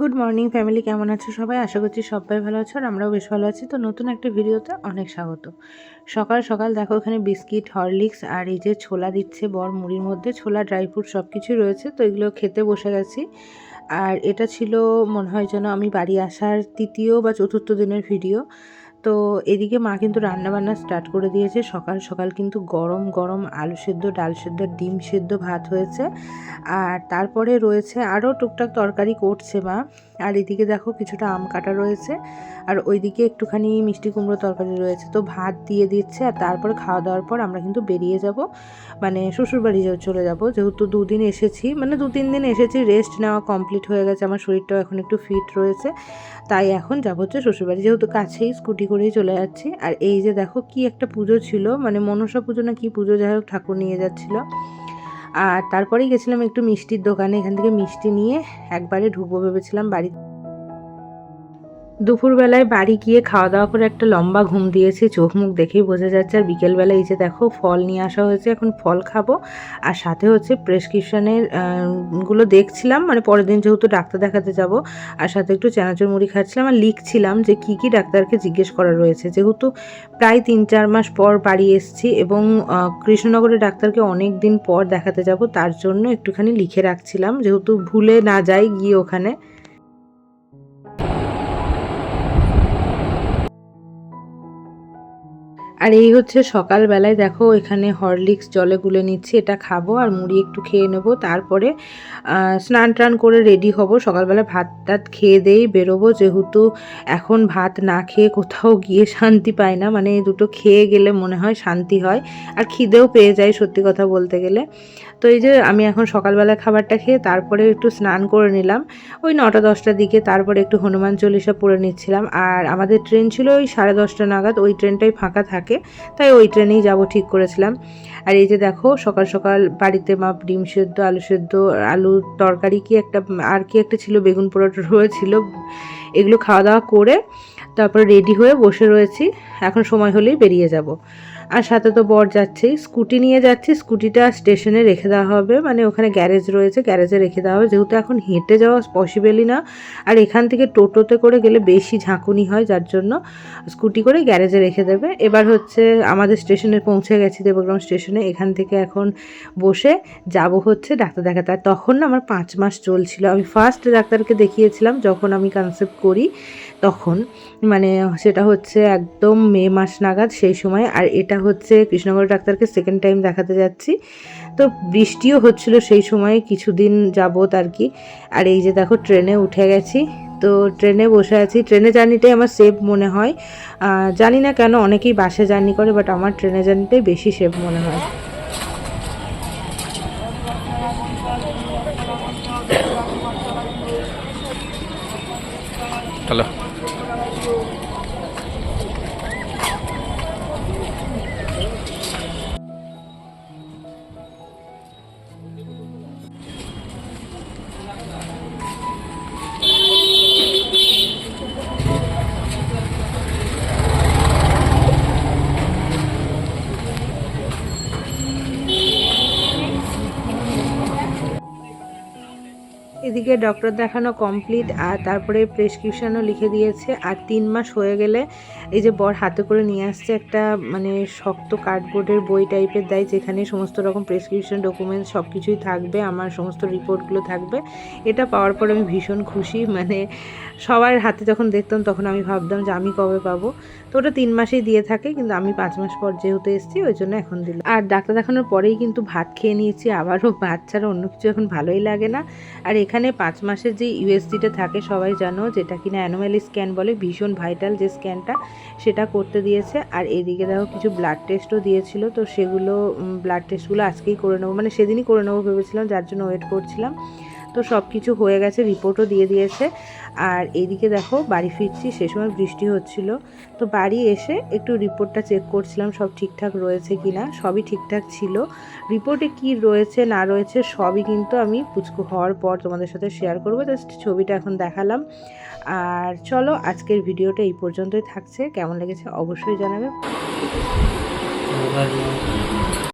Good morning family কেমন আছো সবাই? আশা করছি সবাই ভালো আছো আর আমরাও বেশ ভালো আছি। তো নতুন একটা ভিডিওতে অনেক স্বাগত। সকাল সকাল দেখো এখানে বিস্কিট, হরলিক্স আর এই যে ছোলা দিচ্ছে বর মুড়ির মধ্যে, ছোলা, ড্রাই ফ্রুট সব কিছুই রয়েছে। তো এগুলো খেতে বসে গেছি। আর এটা ছিল মনে হয় যেন আমি বাড়ি আসার তৃতীয় বা চতুর্থ দিনের ভিডিও। তো এদিকে মা কিন্তু রান্নাবান্না স্টার্ট করে দিয়েছে। সকাল সকাল কিন্তু গরম গরম আলু সেদ্ধ, ডাল সেদ্ধ, ডিম সেদ্ধ ভাত হয়েছে। আর তারপরে রয়েছে আরও টুকটাক তরকারি করছে মা। আর এদিকে দেখো কিছুটা আম কাটা রয়েছে। আর ওইদিকে একটুখানি মিষ্টি কুমড়ো তরকারি রয়েছে। তো ভাত দিয়ে দিচ্ছে আর তারপরে খাওয়া দাওয়ার পর আমরা কিন্তু বেরিয়ে যাব। মানে শ্বশুরবাড়ি চলে যাব। যেহেতু দুদিন এসেছি মানে দু তিন দিন এসেছি রেস্ট নেওয়া কমপ্লিট হয়ে গেছে। আমার শরীরটাও এখন একটু ফিট রয়েছে। তাই এখন যাব হচ্ছে শ্বশুরবাড়ি, যেহেতু কাছেই স্কুটি করেই চলে যাচ্ছি। আর এই যে দেখো কি একটা পুজো ছিল মানে মনসা পুজো না কি পুজো, যাই হোক ঠাকুর নিয়ে যাচ্ছিল। আর তারপরেই গেছিলাম একটু মিষ্টির দোকানে, এখান থেকে মিষ্টি নিয়ে একবারে ঢুকবো ভেবেছিলাম বাড়ি দুপুরবেলায় বাড়ি গিয়ে খাওয়া দাওয়া করে একটা লম্বা ঘুম দিয়েছি, চোখ মুখ দেখেই বোঝা যাচ্ছে। আর বিকেলবেলায় এই যে দেখো, ফল নিয়ে আসা হয়েছে, এখন ফল খাব। আর সাথে হচ্ছে প্রেসক্রিপশানেরগুলো দেখছিলাম মানে পরের দিন যেহেতু ডাক্তার দেখাতে যাব, আর সাথে একটু চানাচুর মুড়ি খাচ্ছিলাম আর লিখছিলাম যে কি কি ডাক্তারকে জিজ্ঞেস করা রয়েছে। যেহেতু প্রায় তিন চার মাস পর বাড়ি এসছি এবং কৃষ্ণনগরের ডাক্তারকে অনেক দিন পর দেখাতে যাব, তার জন্য একটুখানি লিখে রাখছিলাম। যেহেতু ভুলে না যাই গিয়ে ওখানে। আর এই হচ্ছে সকালবেলায় দেখো এখানে হরলিক্স জলে গুলে নিচ্ছি, এটা খাব আর মুড়ি একটু খেয়ে নেব। তারপরে স্নান টান করে রেডি হব। সকালবেলা ভাত টাত খেয়ে দেই, বেরোবো। যেহেতু এখন ভাত না খেয়ে কোথাও গিয়ে শান্তি পায় না মানে দুটো খেয়ে গেলে মনে হয় শান্তি হয় আর খিদেও পেয়ে যায় সত্যি কথা বলতে গেলে। তো এই যে আমি এখন সকালবেলা খাবারটা খেয়ে তারপরে একটু স্নান করে নিলাম। ওই নটা দশটার দিকে তারপরে একটু হনুমান চল্লিশা পড়ে নিচ্ছিলাম। আর আমাদের ট্রেন ছিল ওই সাড়ে দশটা নাগাদ, ওই ট্রেনটাই ফাঁকা থাকে। তাই ওই ট্রেনেই যাব, ঠিক করেছিলাম। আর এই যে দেখো, সকাল সকাল বাড়িতে মা ডিম সেদ্ধ, আলু সেদ্ধ, আলু তরকারি কি একটা, আর কি একটা ছিল, বেগুন পরোটা রয়েছিল এগুলো খাওয়া দাওয়া করে তারপর রেডি হয়ে বসে রয়েছি। এখন সময় হলেই বেরিয়ে যাব। আর সাথে তো বর যাচ্ছেই। স্কুটি নিয়ে যাচ্ছি, স্কুটিটা স্টেশনে রেখে দেওয়া হবে। মানে ওখানে গ্যারেজ রয়েছে, গ্যারেজে রেখে দেওয়া হবে। যেহেতু এখন হেঁটে যাওয়া পসিবেলই না, আর এখান থেকে টোটোতে করে গেলে বেশি ঝাঁকুনি হয়, যার জন্য স্কুটি করে গ্যারেজে রেখে দেবে। এবার হচ্ছে আমাদের স্টেশনে পৌঁছে গেছি, দেবগ্রাম স্টেশনে। এখান থেকে এখন বসে যাব হচ্ছে ডাক্তার দেখাতে। আর তখন না আমার পাঁচ মাস চলছিল। আমি ফার্স্ট ডাক্তারকে দেখিয়েছিলাম যখন আমি কনসেপ্ট করি, তখন। মানে সেটা হচ্ছে একদম মে মাস নাগাদ সেই সময়। আর এটা হচ্ছে কৃষ্ণনগর ডাক্তারকে সেকেন্ড টাইম দেখাতে যাচ্ছি। তো বৃষ্টিও হচ্ছিল সেই সময় কিছুদিন যাবত আর কি। আর এই যে দেখো, ট্রেনে উঠে গেছি। তো ট্রেনে বসে আছি। ট্রেনে জার্নিটাই আমার সেফ মনে হয়। জানি না কেন অনেকেই বাসে জার্নি করে বাট আমার ট্রেনে জার্নিটাই বেশি সেফ মনে হয়। হ্যালো এদিকে ডক্টর দেখানো কমপ্লিট আর তারপরে প্রেসক্রিপশানও লিখে দিয়েছে। আর তিন মাস হয়ে গেলে এই যে বর হাতে করে নিয়ে আসছে একটা মানে শক্ত কার্ডবোর্ডের বই টাইপের দেয়, যেখানে সমস্ত রকম প্রেসক্রিপশন ডকুমেন্টস সব কিছুই থাকবে, আমার সমস্ত রিপোর্টগুলো থাকবে। এটা পাওয়ার পর আমি ভীষণ খুশি মানে সবার হাতে যখন দেখতাম তখন আমি ভাবতাম যে আমি কবে পাবো। তো ওটা তিন মাসেই দিয়ে থাকে, কিন্তু আমি পাঁচ মাস পর যেহেতু এসেছি, ওই জন্য এখন দিল আর ডাক্তার দেখানোর পরেই কিন্তু ভাত খেয়ে নিয়েছি, আবারও ভাত ছাড়া অন্য কিছু এখন ভালোই লাগে না। আর এখানে পাঁচ মাসের যে ইউএসজিটা থাকে, সবাই জানো যেটা কিনা অ্যানোম্যালি স্ক্যান বলে, ভীষণ ভাইটাল যে স্ক্যানটা, সেটা করতে দিয়েছে। আর এদিকে দেখো কিছু ব্লাড টেস্টও দিয়েছিল, তো সেগুলো ব্লাড টেস্টগুলো আজকেই করে নেব। মানে সেদিনই করে নেব ভেবেছিলাম, যার জন্য ওয়েট করছিলাম। তো সব কিছু হয়ে গেছে রিপোর্টও দিয়ে দিয়েছে। আর এইদিকে দেখো, বাড়ি ফিরছি, সে সময় বৃষ্টি হচ্ছিল। তো বাড়ি এসে একটু রিপোর্টটা চেক করছিলাম, সব ঠিকঠাক রয়েছে কি না সবই ঠিকঠাক ছিল। রিপোর্টে কি রয়েছে, না রয়েছে, সবই কিন্তু আমি পুচকু হওয়ার পর তোমাদের সাথে শেয়ার করব জাস্ট ছবিটা এখন দেখালাম। আর চলো, আজকের ভিডিওটা এই পর্যন্তই থাকছে। কেমন লেগেছে অবশ্যই জানাবে।